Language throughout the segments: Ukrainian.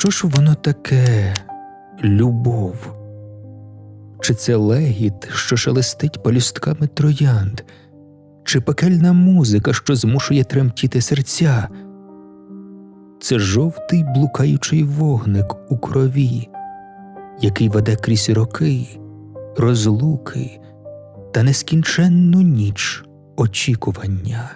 Що ж воно таке любов? Чи це легіт, що шелестить палюстками троянд, чи пекельна музика, що змушує тремтіти серця? Це жовтий блукаючий вогник у крові, який веде крізь роки, розлуки та нескінченну ніч очікування.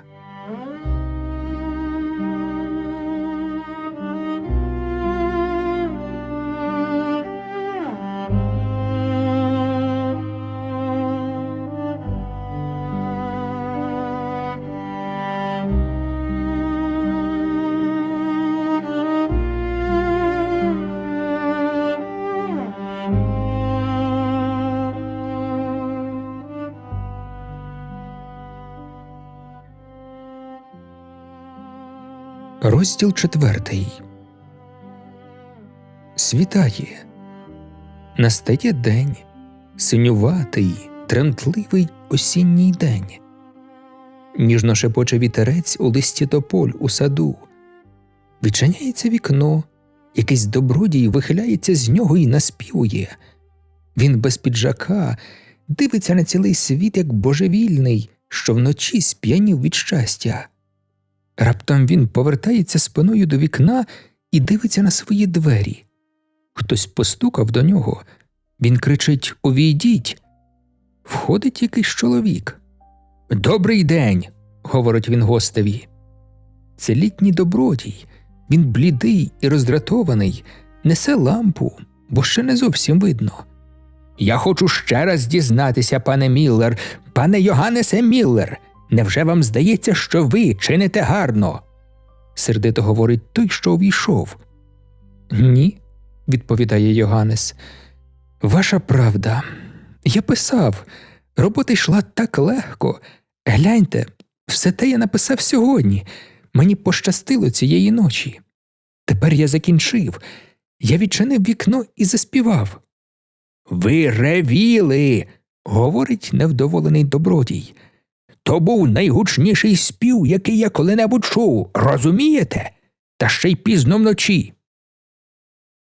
Розділ четвертий. Світає. Настає день, синюватий, тремтливий осінній день. Ніжно шепоче вітерець у листі тополь у саду. Відчиняється вікно, якийсь добродій вихиляється з нього і наспівує. Він без піджака дивиться на цілий світ як божевільний, що вночі сп'янів від щастя. Раптом він повертається спиною до вікна і дивиться на свої двері. Хтось постукав до нього. Він кричить Увійдіть. Входить якийсь чоловік. Добрий день, говорить він гостеві. Це літній добродій. Він блідий і роздратований, несе лампу, бо ще не зовсім видно. Я хочу ще раз дізнатися, пане Міллер, пане Йоганнесе Міллер. Невже вам здається, що ви чините гарно? сердито говорить той, що увійшов. Ні, відповідає Йоганнес. Ваша правда. Я писав, робота йшла так легко. Гляньте, все те я написав сьогодні. Мені пощастило цієї ночі. Тепер я закінчив. Я відчинив вікно і заспівав. Ви ревіли, говорить невдоволений добродій. То був найгучніший спів, який я коли-небудь чув, розумієте? Та ще й пізно вночі.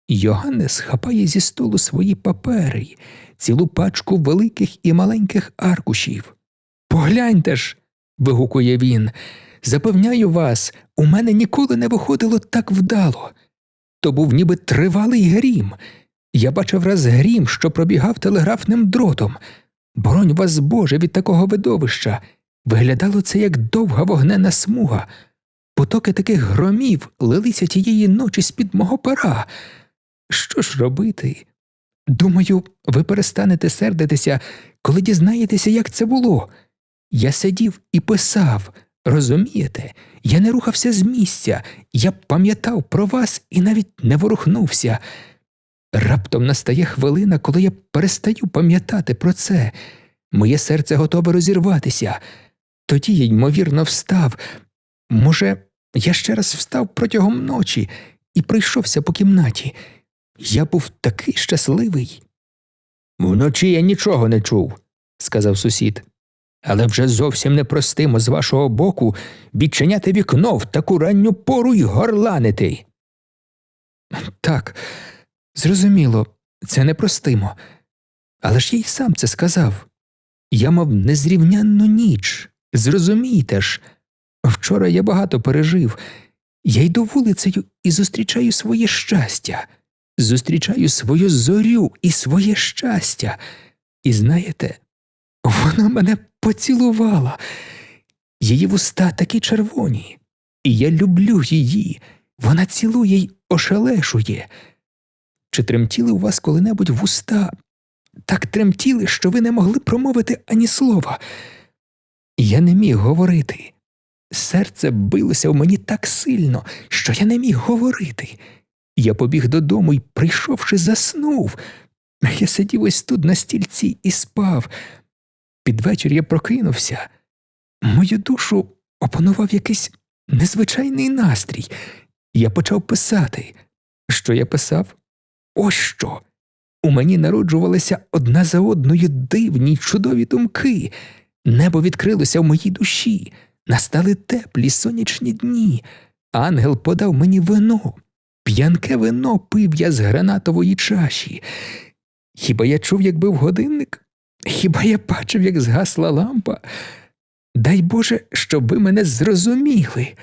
Йоганнес хапає зі столу свої папери, цілу пачку великих і маленьких аркушів. Погляньте ж. вигукує він. Запевняю вас, у мене ніколи не виходило так вдало. То був ніби тривалий грім. Я бачив раз грім, що пробігав телеграфним дротом. Боронь вас, Боже, від такого видовища. Виглядало це як довга вогнена смуга. Потоки таких громів лилися тієї ночі з-під мого пера. Що ж робити? Думаю, ви перестанете сердитися, коли дізнаєтеся, як це було. Я сидів і писав, розумієте? Я не рухався з місця, я пам'ятав про вас і навіть не ворухнувся. Раптом настає хвилина, коли я перестаю пам'ятати про це. Моє серце готове розірватися. Тоді я, ймовірно, встав. Може, я ще раз встав протягом ночі і пройшовся по кімнаті. Я був такий щасливий. Вночі я нічого не чув, сказав сусід. Але вже зовсім непростимо з вашого боку відчиняти вікно в таку ранню пору й горланити. Так, зрозуміло, це непростимо. Але ж я й сам це сказав. Я мав незрівнянну ніч. Зрозумійте ж, вчора я багато пережив. Я йду вулицею і зустрічаю своє щастя, зустрічаю свою зорю і своє щастя. І знаєте, вона мене поцілувала. Її вуста такі червоні, і я люблю її. Вона цілує й ошелешує. Чи тремтіли у вас коли-небудь вуста? Так тремтіли, що ви не могли промовити ані слова. Я не міг говорити. Серце билося в мені так сильно, що я не міг говорити. Я побіг додому і, прийшовши, заснув. Я сидів ось тут на стільці і спав. Під вечір я прокинувся. Мою душу опанував якийсь незвичайний настрій. Я почав писати. Що я писав? Ось що. У мені народжувалися одна за одною дивні чудові думки. Небо відкрилося в моїй душі, настали теплі сонячні дні. Ангел подав мені вино. П'янке вино пив я з гранатової чаші. Хіба я чув, як бив годинник? Хіба я бачив, як згасла лампа? Дай Боже, щоб ви мене зрозуміли.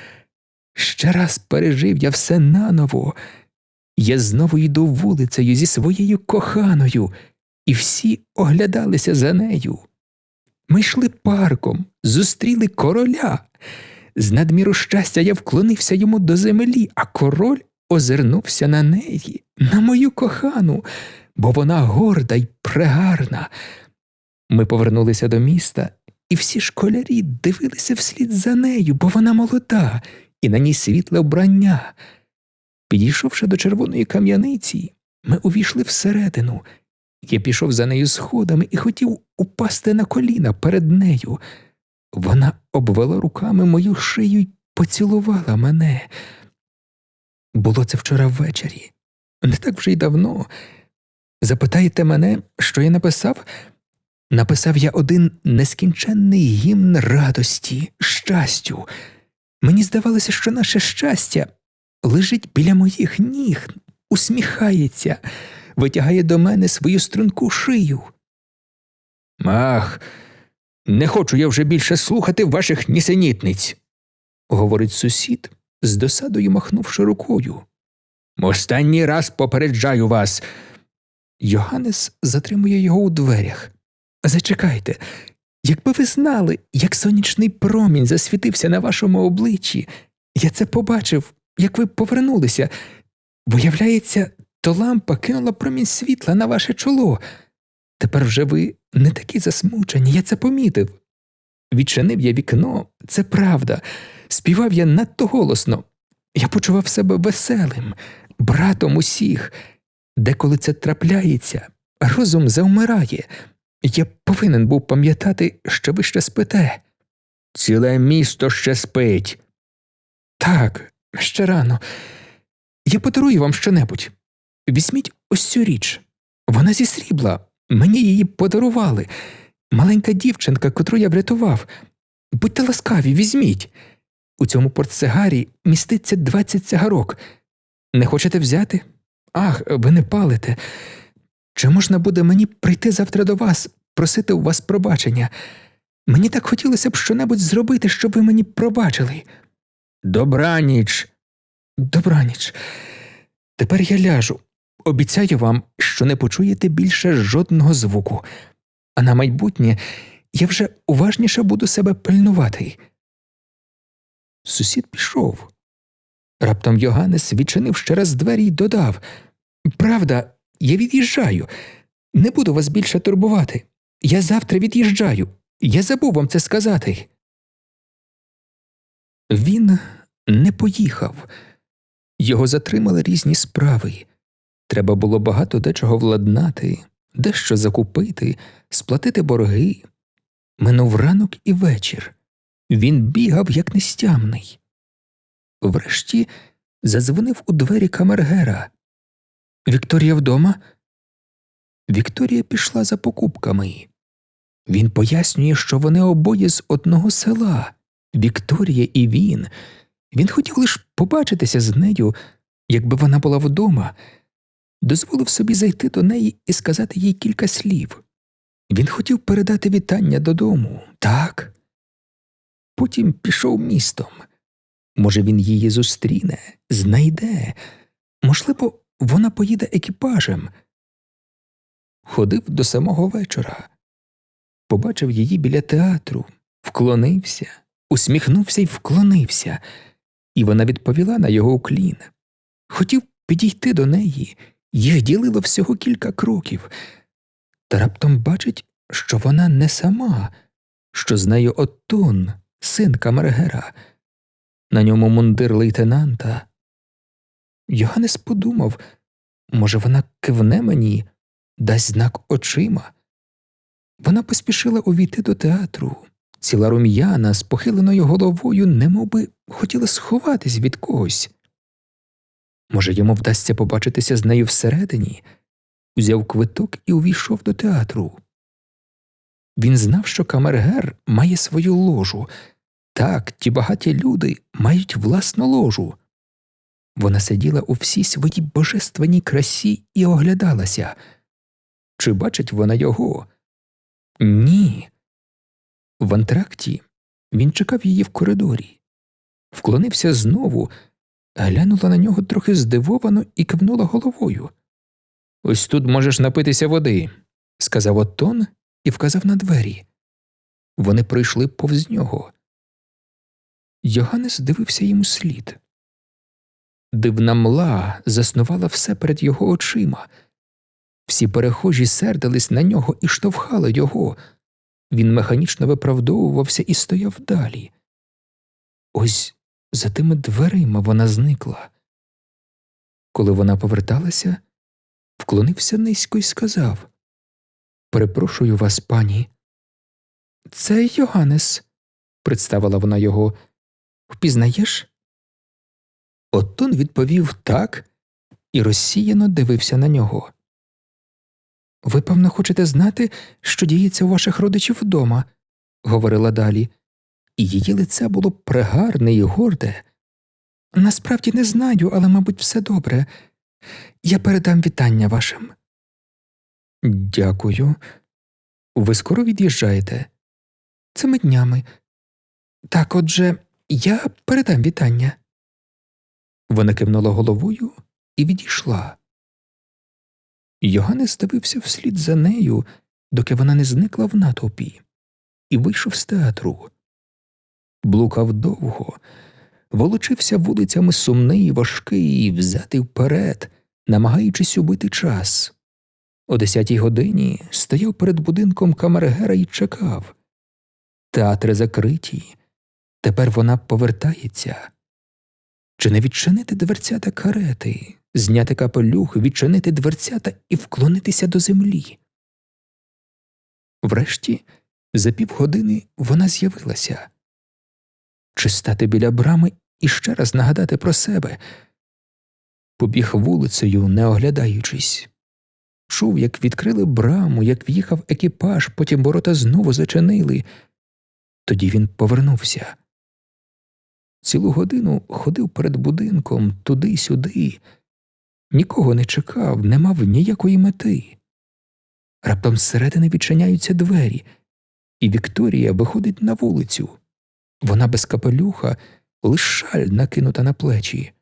Ще раз пережив я все наново. Я знову йду вулицею зі своєю коханою, і всі оглядалися за нею. Ми йшли парком, зустріли короля. З надміру щастя я вклонився йому до землі, а король озирнувся на неї, на мою кохану, бо вона горда й прегарна. Ми повернулися до міста, і всі школярі дивилися вслід за нею, бо вона молода, і на ній світле вбрання. Підійшовши до червоної кам'яниці, ми увійшли всередину. Я пішов за нею сходами і хотів упасти на коліна перед нею. Вона обвела руками мою шию й поцілувала мене. Було це вчора ввечері, не так вже й давно. Запитаєте мене, що я написав? Написав я один нескінченний гімн радості, щастю. Мені здавалося, що наше щастя лежить біля моїх ніг, усміхається, витягає до мене свою струнку шию. Ах, не хочу я вже більше слухати ваших нісенітниць, говорить сусід, з досадою махнувши рукою. Останній раз попереджаю вас. Йоганнес затримує його у дверях. Зачекайте, якби ви знали, як сонячний промінь засвітився на вашому обличчі, я це побачив, як ви повернулися. Виявляється, то лампа кинула промінь світла на ваше чоло. Тепер вже ви не такі засмучені, я це помітив. Відчинив я вікно, це правда. Співав я надто голосно. Я почував себе веселим, братом усіх. Деколи це трапляється, розум завмирає. Я повинен був пам'ятати, що ви ще спите. Ціле місто ще спить. Так, ще рано. Я подарую вам щонебудь. Візьміть ось цю річ. Вона зі срібла. Мені її подарували. Маленька дівчинка, котру я врятував. Будьте ласкаві, візьміть. У цьому портсигарі міститься 20 цигарок. Не хочете взяти? Ах, ви не палите. Чи можна буде мені прийти завтра до вас, просити у вас пробачення? Мені так хотілося б щонебудь зробити, щоб ви мені пробачили. Добраніч. Добраніч. Тепер я ляжу. Обіцяю вам, що не почуєте більше жодного звуку, а на майбутнє я вже уважніше буду себе пильнувати. Сусід пішов. Раптом Йоганнес відчинив ще раз двері й додав Правда, я від'їжджаю. Не буду вас більше турбувати. Я завтра від'їжджаю. Я забув вам це сказати. Він не поїхав. Його затримали різні справи. Треба було багато дечого владнати, дещо закупити, сплатити борги. Минув ранок і вечір. Він бігав, як нестямний. Врешті задзвонив у двері камергера. Вікторія вдома? Вікторія пішла за покупками. Він пояснює, що вони обоє з одного села Вікторія і він. Він хотів лише побачитися з нею, якби вона була вдома, дозволив собі зайти до неї і сказати їй кілька слів. Він хотів передати вітання додому, так. Потім пішов містом. Може, він її зустріне, знайде, можливо, вона поїде екіпажем. Ходив до самого вечора, побачив її біля театру, вклонився, усміхнувся і вклонився, і вона відповіла на його уклін. Хотів підійти до неї, їх ділило всього кілька кроків, та раптом бачить, що вона не сама, що з нею Оттон, син камергера, на ньому мундир лейтенанта. Йоганнес подумав, може, вона кивне мені, дасть знак очима. Вона поспішила увійти до театру, ціла рум'яна з похиленою головою, немовби хотіла сховатись від когось. Може, йому вдасться побачитися з нею всередині, узяв квиток і увійшов до театру. Він знав, що камергер має свою ложу. Так, ті багаті люди мають власну ложу. Вона сиділа у всій своїй божественній красі і оглядалася. Чи бачить вона його? Ні. В антракті він чекав її в коридорі, вклонився знову, глянула на нього трохи здивовано і кивнула головою. Ось тут можеш напитися води, сказав Оттон і вказав на двері. Вони пройшли повз нього. Йоганнес дивився йому слід. Дивна мла заснувала все перед його очима. Всі перехожі сердились на нього і штовхали його. Він механічно виправдовувався і стояв далі. Ось за тими дверима вона зникла. Коли вона поверталася, вклонився низько і сказав Перепрошую вас, пані. Це Йоганнес, представила вона його. Впізнаєш? Оттон відповів так і розсіяно дивився на нього. Ви, певно, хочете знати, що діється у ваших родичів вдома, говорила далі, і її лице було пригарне і горде. Насправді не знаю, але, мабуть, все добре. Я передам вітання вашим. Дякую. Ви скоро від'їжджаєте? Цими днями. Так, отже, я передам вітання. Вона кивнула головою і відійшла. Йоганнес дивився вслід за нею, доки вона не зникла в натовпі, і вийшов з театру. Блукав довго, волочився вулицями сумний, важкий, взятий вперед, намагаючись убити час. О десятій годині стояв перед будинком камергера і чекав. Театри закриті. Тепер вона повертається. Чи не відчинити дверцята карети, зняти капелюх, відчинити дверцята і вклонитися до землі? Врешті, за півгодини вона з'явилася. Чи стати біля брами і ще раз нагадати про себе? Побіг вулицею, не оглядаючись. Чув, як відкрили браму, як в'їхав екіпаж, потім ворота знову зачинили. Тоді він повернувся. Цілу годину ходив перед будинком туди-сюди, нікого не чекав, не мав ніякої мети. Раптом зсередини відчиняються двері, і Вікторія виходить на вулицю. Вона без капелюха, лиш шаль накинута на плечі.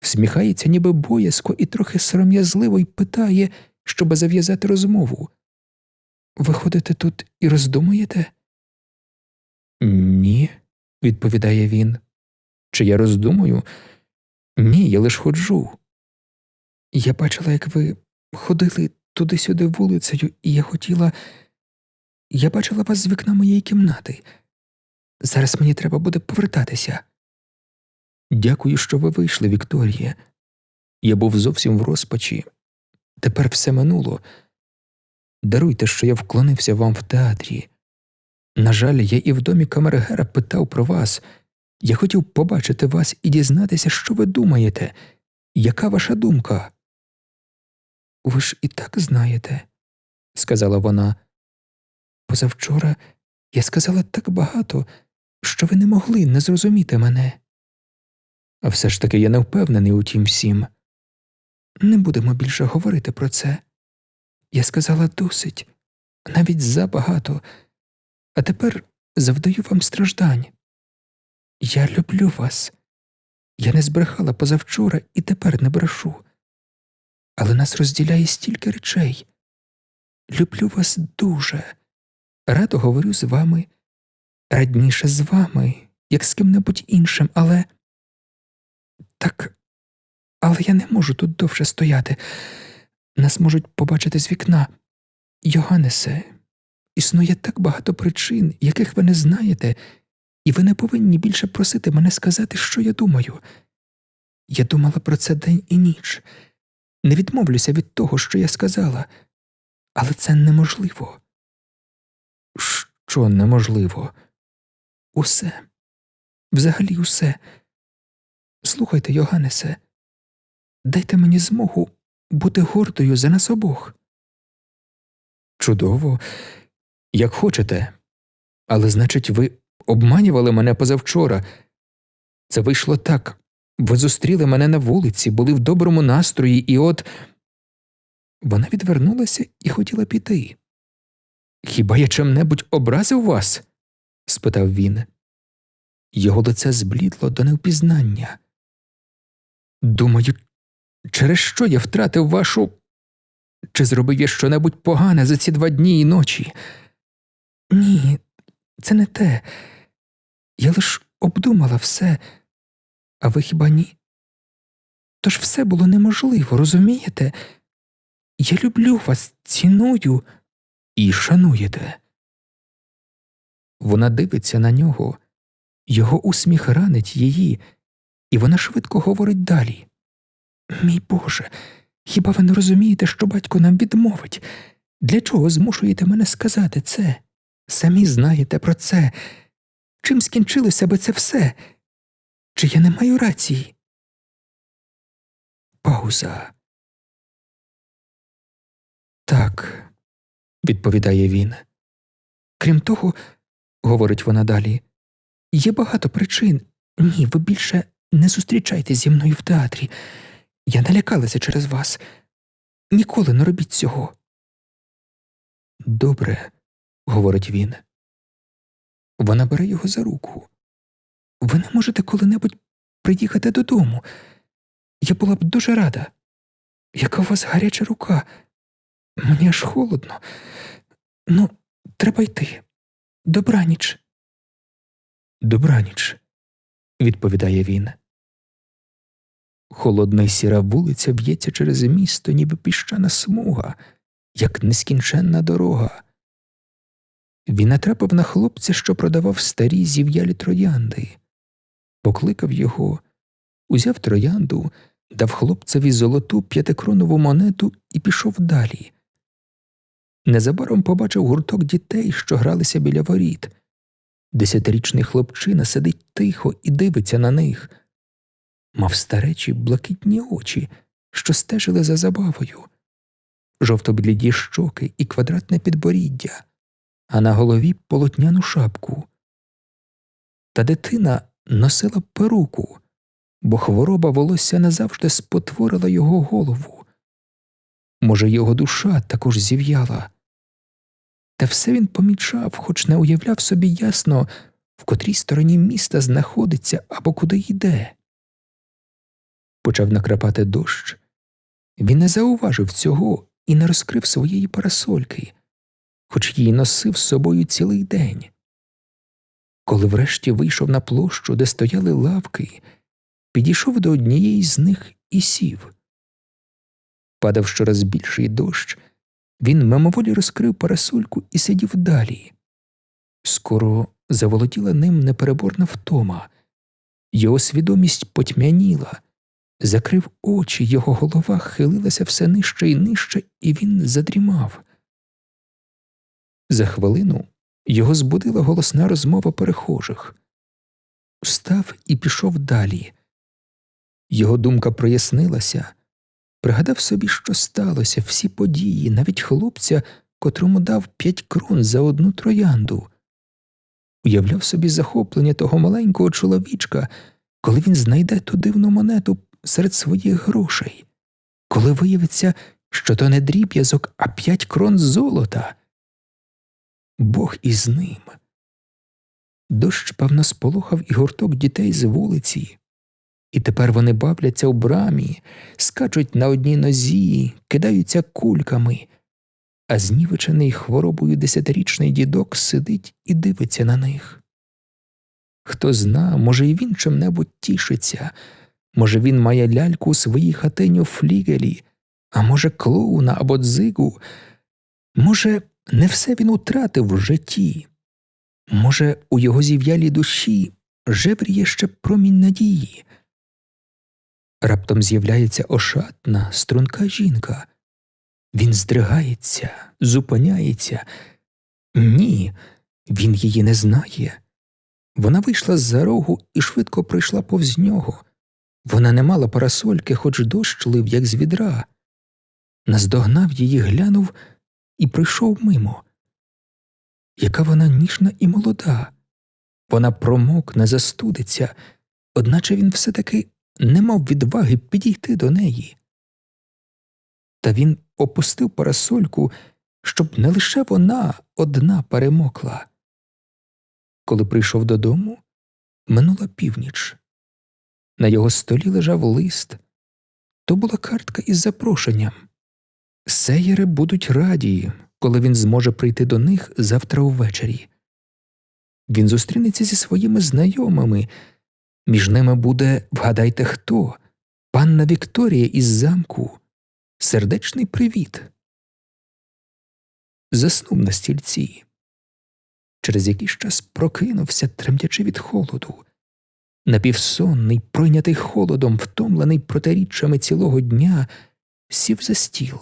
Всміхається, ніби боязко, і трохи сором'язливо й питає, щоби зав'язати розмову. Ви ходите тут і роздумуєте? Ні, відповідає він. Чи я роздумую? Ні, я лиш ходжу. Я бачила, як ви ходили туди-сюди вулицею, і я хотіла. Я бачила вас з вікна моєї кімнати. Зараз мені треба буде повертатися. Дякую, що ви вийшли, Вікторія. Я був зовсім в розпачі. Тепер все минуло. Даруйте, що я вклонився вам в театрі. На жаль, я і в домі камергера питав про вас. Я хотів побачити вас і дізнатися, що ви думаєте, яка ваша думка? Ви ж і так знаєте, сказала вона. Позавчора я сказала так багато, що ви не могли не зрозуміти мене. А все ж таки я не впевнений у тім всім. Не будемо більше говорити про це. Я сказала досить, навіть забагато, а тепер завдаю вам страждань. Я люблю вас. Я не збрехала позавчора і тепер не брешу. Але нас розділяє стільки речей. Люблю вас дуже. Радо говорю з вами, радніше з вами, як з ким-небудь іншим, але так, але я не можу тут довше стояти. Нас можуть побачити з вікна. Йоганнесе, існує так багато причин, яких ви не знаєте, і ви не повинні більше просити мене сказати, що я думаю. Я думала про це день і ніч. Не відмовлюся від того, що я сказала, але це неможливо. Що неможливо? Усе, взагалі усе. Слухайте, Йоганнесе, дайте мені змогу бути гордою за нас обох. Чудово, як хочете. Але, значить, ви обманювали мене позавчора. Це вийшло так. Ви зустріли мене на вулиці, були в доброму настрої, і от. Вона відвернулася і хотіла піти. Хіба я чим-небудь образив вас? Спитав він. Його лице зблідло до невпізнання. Думаю, через що я втратив вашу. Чи зробив я щонебудь погане за ці два дні і ночі? Ні, це не те. Я лиш обдумала все, а ви хіба ні? Тож все було неможливо, розумієте? Я люблю вас, ціную і шануєте. Вона дивиться на нього, його усміх ранить її, і вона швидко говорить далі. Мій Боже, хіба ви не розумієте, що батько нам відмовить? Для чого змушуєте мене сказати це? Самі знаєте про це. Чим скінчилося би це все? Чи я не маю рації? Пауза. Так, відповідає він. Крім того, говорить вона далі, є багато причин. Ні, ви більше не зустрічайтесь зі мною в театрі. Я налякалася через вас. Ніколи не робіть цього. Добре, говорить він. Вона бере його за руку. Ви не можете коли-небудь приїхати додому. Я була б дуже рада. Яка у вас гаряча рука. Мені аж холодно. Ну, треба йти. Добраніч. Добраніч, відповідає він. Холодна й сіра вулиця б'ється через місто, ніби піщана смуга, як нескінченна дорога. Він натрапив на хлопця, що продавав старі зів'ялі троянди, покликав його, узяв троянду, дав хлопцеві золоту п'ятикронову монету і пішов далі. Незабаром побачив гурток дітей, що гралися біля воріт. Десятирічний хлопчина сидить тихо і дивиться на них. Мав старечі блакитні очі, що стежили за забавою, жовто-бліді щоки і квадратне підборіддя, а на голові полотняну шапку. Та дитина носила перуку, бо хвороба волосся назавжди спотворила його голову. Може, його душа також зів'яла. Та все він помічав, хоч не уявляв собі ясно, в котрій стороні міста знаходиться або куди йде. Почав накрапати дощ. Він не зауважив цього і не розкрив своєї парасольки, хоч її носив з собою цілий день. Коли врешті вийшов на площу, де стояли лавки, підійшов до однієї з них і сів. Падав щораз більший дощ, він мимоволі розкрив парасольку і сидів далі. Скоро заволоділа ним непереборна втома, його свідомість потьмяніла, закрив очі, його голова хилилася все нижче і нижче, і він задрімав. За хвилину його збудила голосна розмова перехожих. Встав і пішов далі. Його думка прояснилася, пригадав собі, що сталося, всі події, навіть хлопця, котрому дав п'ять крон за одну троянду. Уявляв собі захоплення того маленького чоловічка, коли він знайде ту дивну монету серед своїх грошей, коли виявиться, що то не дріб'язок, а п'ять крон золота. Бог із ним. Дощ, певно, сполохав і гурток дітей з вулиці, і тепер вони бавляться у брамі, скачуть на одній нозі, кидаються кульками, а знівечений хворобою десятирічний дідок сидить і дивиться на них. Хто зна, може, і він чим-небудь тішиться, може, він має ляльку у своїй хатині у флігелі, а може, клоуна або дзигу, може, не все він утратив в житті. Може, у його зів'ялій душі жевріє ще промінь надії. Раптом з'являється ошатна, струнка жінка. Він здригається, зупиняється. Ні, він її не знає. Вона вийшла з за рогу і швидко пройшла повз нього. Вона не мала парасольки, хоч дощ лив, як з відра. Наздогнав її, глянув і пройшов мимо. Яка вона ніжна і молода. Вона промокне, застудиться, одначе він все таки не мав відваги підійти до неї. Та він опустив парасольку, щоб не лише вона одна перемокла. Коли прийшов додому, минула північ. На його столі лежав лист. То була картка із запрошенням. Сеєри будуть раді, коли він зможе прийти до них завтра увечері. Він зустрінеться зі своїми знайомими. Між ними буде, вгадайте хто, панна Вікторія із замку. Сердечний привіт. Заснув на стільці. Через якийсь час прокинувся, тремтячи від холоду. Напівсонний, пройнятий холодом, втомлений протиріччями цілого дня, сів за стіл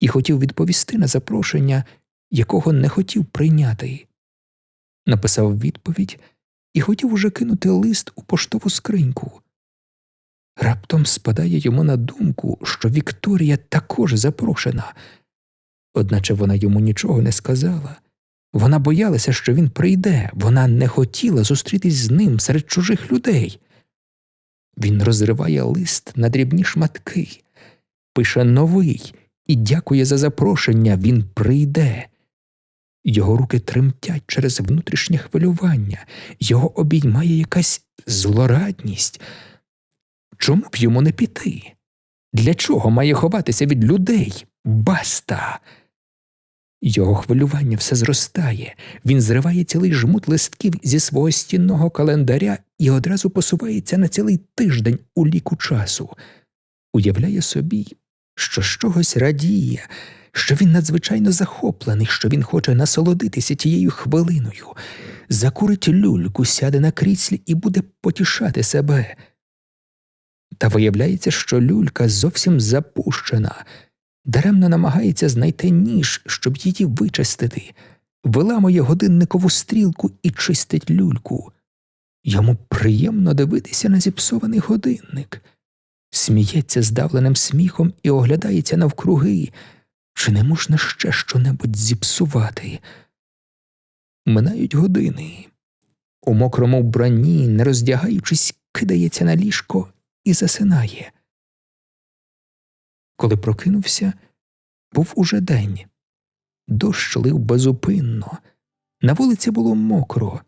і хотів відповісти на запрошення, якого не хотів прийняти. Написав відповідь і хотів уже кинути лист у поштову скриньку. Раптом спадає йому на думку, що Вікторія також запрошена, одначе вона йому нічого не сказала. Вона боялася, що він прийде, вона не хотіла зустрітись з ним серед чужих людей. Він розриває лист на дрібні шматки, пише новий і дякує за запрошення, він прийде. Його руки тремтять через внутрішнє хвилювання, його обіймає якась злорадність. Чому б йому не піти? Для чого має ховатися від людей? Баста! Його хвилювання все зростає, він зриває цілий жмут листків зі свого стінного календаря і одразу посувається на цілий тиждень у ліку часу, уявляє собі, що з чогось радіє, що він надзвичайно захоплений, що він хоче насолодитися тією хвилиною, закурить люльку, сяде на кріслі і буде потішати себе. Та виявляється, що люлька зовсім запущена, даремно намагається знайти ніж, щоб її вичистити, виламує годинникову стрілку і чистить люльку. Йому приємно дивитися на зіпсований годинник, сміється здавленим сміхом і оглядається навкруги, чи не можна ще щонебудь зіпсувати. Минають години. У мокрому вбранні, не роздягаючись, кидається на ліжко і засинає. Коли прокинувся, був уже день. Дощ лив безупинно, на вулиці було мокро.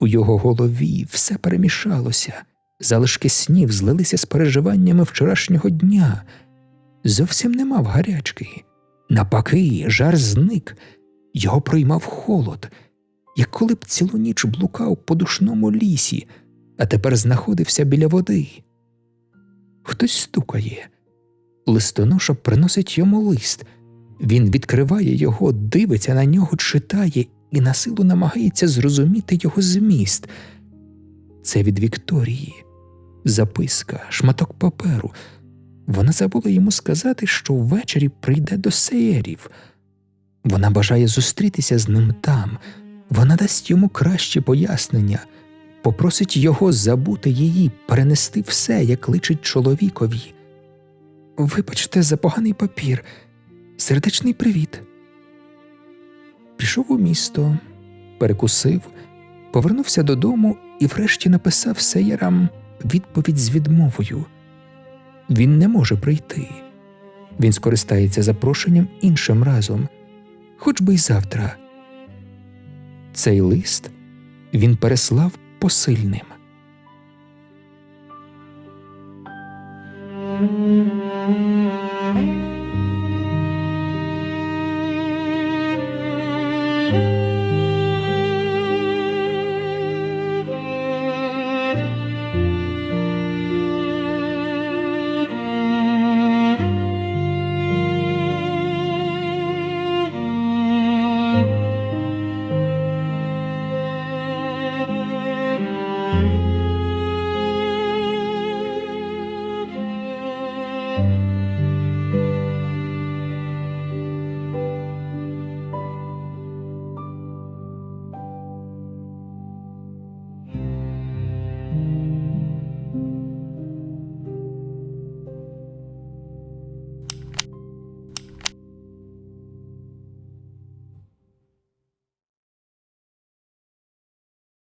У його голові все перемішалося, залишки снів злилися з переживаннями вчорашнього дня. Зовсім не мав гарячки. Напаки, жар зник, його проймав холод, як коли б цілу ніч блукав по душному лісі, а тепер знаходився біля води. Хтось стукає. Листоноша приносить йому лист. Він відкриває його, дивиться на нього, читає і на силу намагається зрозуміти його зміст. Це від Вікторії, записка, шматок паперу. Вона забула йому сказати, що ввечері прийде до сеєрів. Вона бажає зустрітися з ним там, вона дасть йому краще пояснення, попросить його забути її, перенести все, як личить чоловікові. Вибачте, за поганий папір, сердечний привіт. Пішов у місто, перекусив, повернувся додому і врешті написав сеєрам відповідь з відмовою. Він не може прийти. Він скористається запрошенням іншим разом, хоч би й завтра. Цей лист він переслав посильним.